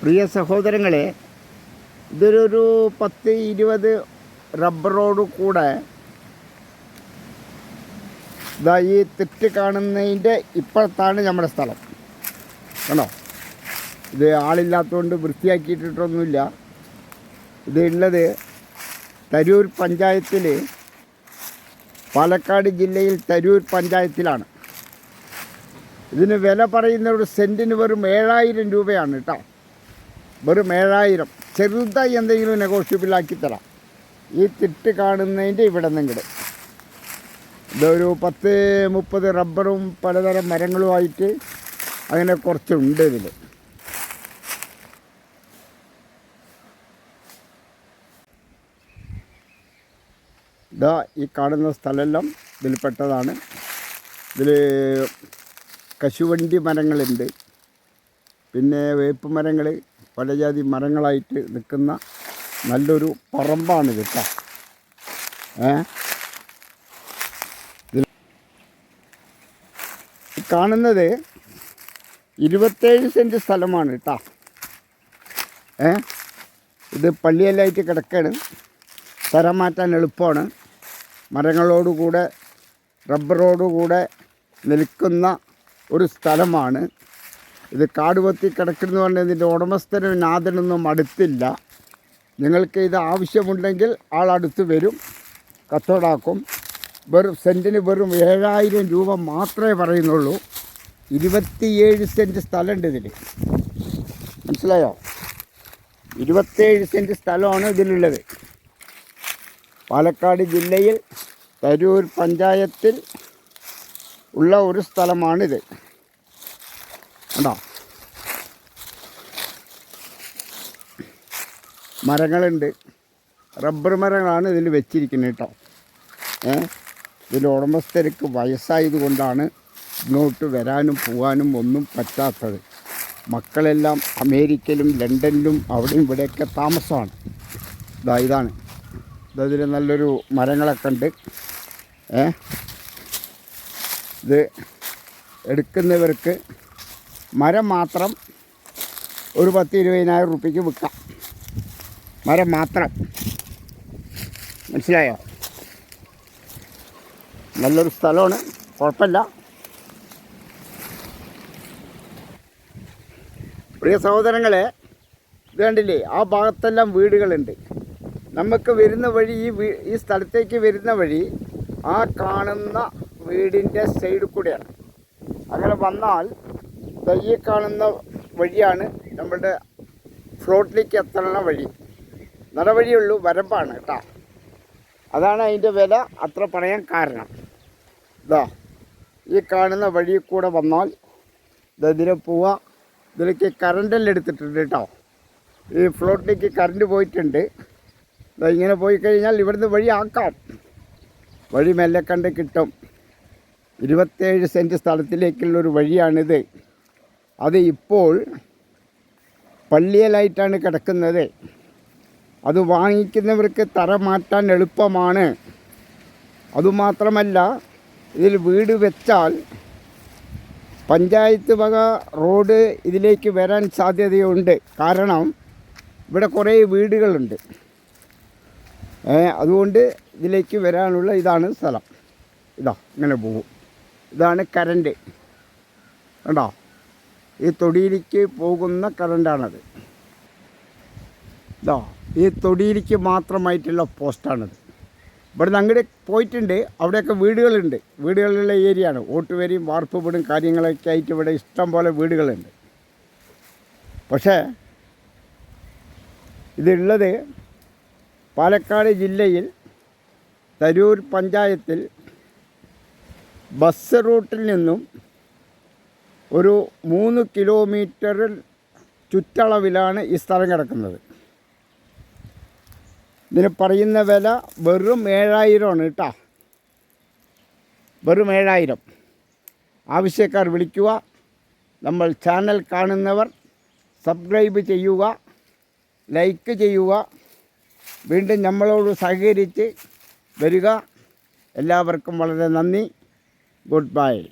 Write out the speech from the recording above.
പ്രിയ സഹോദരങ്ങളെ ഇതൊരു പത്ത് ഇരുപത് റബ്ബറോട് കൂടെ ഇതാ ഈ തെറ്റ് കാണുന്നതിന്റെ ഇപ്പുറത്താണ് നമ്മുടെ സ്ഥലം. കണ്ടോ? ഇത് ആളില്ലാത്തതുകൊണ്ട് വൃത്തിയാക്കിയിട്ടിട്ടൊന്നുമില്ല. ഇത് ഉള്ളത് തരൂർ പഞ്ചായത്തിൽ പാലക്കാട് ജില്ലയിൽ തരൂർ പഞ്ചായത്തിലാണ്. ഇതിന് വില പറയുന്ന ഒരു സെന്റിന് വെറും ഏഴായിരം രൂപയാണ് കേട്ടോ. വെറും ഏഴായിരം. ചെറുതായി എന്തെങ്കിലും നെഗോഷ്യബിളാക്കി തരാം ഈ തിട്ട് കാണുന്നതിന്റെ ഇവിടെ നിന്നിങ്ങട് ഇതൊരു പത്ത് മുപ്പത് റബ്ബറും പലതരം മരങ്ങളുമായിട്ട് അങ്ങനെ കുറച്ചുണ്ട് ഇതിൽ ഇതാ ഈ കാണുന്ന സ്ഥലമെല്ലാം ഇതിൽപ്പെട്ടതാണ് ഇതിൽ കശുവണ്ടി മരങ്ങളുണ്ട്. പിന്നെ വേപ്പ് മരങ്ങൾ പല ജാതി മരങ്ങളായിട്ട് നിൽക്കുന്ന നല്ലൊരു പറമ്പാണ് കേട്ടോ ഏ? കാണുന്നത് ഇരുപത്തേഴ് സെന്റ് സ്ഥലമാണ് കേട്ടോ ഏ? ഇത് പള്ളിയെല്ലായിട്ട് കിടക്കാണ്. തരം മാറ്റാൻ എളുപ്പമാണ്. മരങ്ങളോടുകൂടെ റബ്ബറോടുകൂടെ നിൽക്കുന്ന ഒരു സ്ഥലമാണ്. ഇത് കാട് പൊത്തി കിടക്കുന്നു പറഞ്ഞാൽ ഇതിന്റെ ഉടമസ്ഥനും നാഥനൊന്നും അടുത്തില്ല. നിങ്ങൾക്ക് ഇത് ആവശ്യമുണ്ടെങ്കിൽ ആളടുത്ത് വരും കച്ചവടാക്കും വെറും സെന്റിന് വെറും ഏഴായിരം രൂപ മാത്രമേ പറയുന്നുള്ളൂ. ഇരുപത്തിയേഴ് സെന്റ് സ്ഥലമുണ്ട് ഇതിൽ മനസ്സിലായോ? ഇരുപത്തേഴ് സെന്റ് സ്ഥലമാണ് ഇതിലുള്ളത് പാലക്കാട് ജില്ലയിൽ തരൂർ പഞ്ചായത്തിൽ ഉള്ള ഒരു സ്ഥലമാണിത്. കണ്ടോ? മരങ്ങളുണ്ട്. റബ്ബർ മരങ്ങളാണ് ഇതിൽ വെച്ചിരിക്കുന്നത് കേട്ടോ. ഏ? ഇതിൽ ഉടമസ്ഥർക്ക് വയസ്സായത് കൊണ്ടാണ് ഇങ്ങോട്ട് വരാനും പോകാനും ഒന്നും പറ്റാത്തത്. മക്കളെല്ലാം അമേരിക്കയിലും ലണ്ടനിലും അവിടെയും ഇവിടെയൊക്കെ താമസമാണ്. ഇതാ ഇതാണ്. ഇതിൽ നല്ലൊരു മരങ്ങളൊക്കെ ഉണ്ട്. ഏ? ഇത് എടുക്കുന്നവർക്ക് മരം മാത്രം ഒരു പത്ത് ഇരുപതിനായിരം റുപ്യക്ക് വിൽക്കാം. മരം മാത്രം. മനസ്സിലായോ? നല്ലൊരു സ്ഥലമാണ്. കുഴപ്പമില്ല. പ്രിയ സഹോദരങ്ങളെ ഇത് കണ്ടില്ലേ ആ ഭാഗത്തെല്ലാം വീടുകളുണ്ട്. നമുക്ക് വരുന്ന വഴി ഈ വീ ഈ സ്ഥലത്തേക്ക് വരുന്ന വഴി ആ കാണുന്ന വീടിന്റെ സൈഡിൽ കൂടെയാണ്. അങ്ങനെ വന്നാൽ ഈ കാണുന്ന വഴിയാണ് നമ്മുടെ ഫ്ലോട്ടിലേക്ക് എത്തണ വഴി. നടവഴിയുള്ളൂ വരമ്പാണ് കേട്ടോ. അതാണ് അതിന്റെ വില അത്ര പറയാൻ കാരണം. ഇതാ ഈ കാണുന്ന വഴി കൂടെ വന്നാൽ ഇതെതിരെ പോവുക ഇതിലേക്ക് കറണ്ടെല്ലാം എടുത്തിട്ടുണ്ട് കേട്ടോ. ഈ ഫ്ലോട്ടിലേക്ക് കറണ്ട് പോയിട്ടുണ്ട്. ഇതാ ഇങ്ങനെ പോയി കഴിഞ്ഞാൽ ഇവിടുന്ന് വഴി ആക്കാം. വഴി മെല്ലെ കണ്ട് കിട്ടും. ഇരുപത്തേഴ് സെന്റ് സ്ഥലത്തിലേക്കുള്ളൊരു വഴിയാണിത്. അത് ഇപ്പോൾ പള്ളിയലായിട്ടാണ് കിടക്കുന്നത്. അത് വാങ്ങിക്കുന്നവർക്ക് തറ മാറ്റാൻ എളുപ്പമാണ്. അതുമാത്രമല്ല ഇതിൽ വീട് വെച്ചാൽ പഞ്ചായത്ത് വക റോഡ് ഇതിലേക്ക് വരാൻ സാധ്യതയുണ്ട്. കാരണം ഇവിടെ കുറേ വീടുകളുണ്ട്. അതുകൊണ്ട് ഇതിലേക്ക് വരാനുള്ള ഇതാണ് സ്ഥലം. ഇതാ ഇങ്ങനെ പോകും. ഇതാണ് കരണ്ട്. കണ്ടോ? ഈ തൊടിയിലേക്ക് പോകുന്ന കറണ്ടാണത്. ഇതാ ഈ തൊടിയിലേക്ക് മാത്രമായിട്ടുള്ള പോസ്റ്റാണത്. ഇവിടെ നിന്ന് അങ്ങോട്ട് പോയിട്ടുണ്ട്. അവിടെയൊക്കെ വീടുകളുണ്ട്. വീടുകളുള്ള ഏരിയയാണ്. വാർപ്പ് വീടും കാര്യങ്ങളൊക്കെ ആയിട്ട് ഇവിടെ ഇഷ്ടം പോലെ വീടുകളുണ്ട്. പക്ഷേ ഇതുള്ളത് പാലക്കാട് ജില്ലയിൽ തരൂർ പഞ്ചായത്തിൽ ബസ് റൂട്ടിൽ നിന്നും ഒരു മൂന്ന് കിലോമീറ്ററിൽ ചുറ്റളവിലാണ് ഈ സ്ഥലം കിടക്കുന്നത്. ഇതിന് പറയുന്ന വില വെറും ഏഴായിരമാണ് കേട്ടോ. വെറും ഏഴായിരം. ആവശ്യക്കാർ വിളിക്കുക നമ്മൾ ചാനൽ കാണുന്നവർ സബ്സ്ക്രൈബ് ചെയ്യുക ലൈക്ക് ചെയ്യുക വീണ്ടും നമ്മളോട് സഹകരിച്ച് വരിക. എല്ലാവർക്കും വളരെ നന്ദി. Good bye.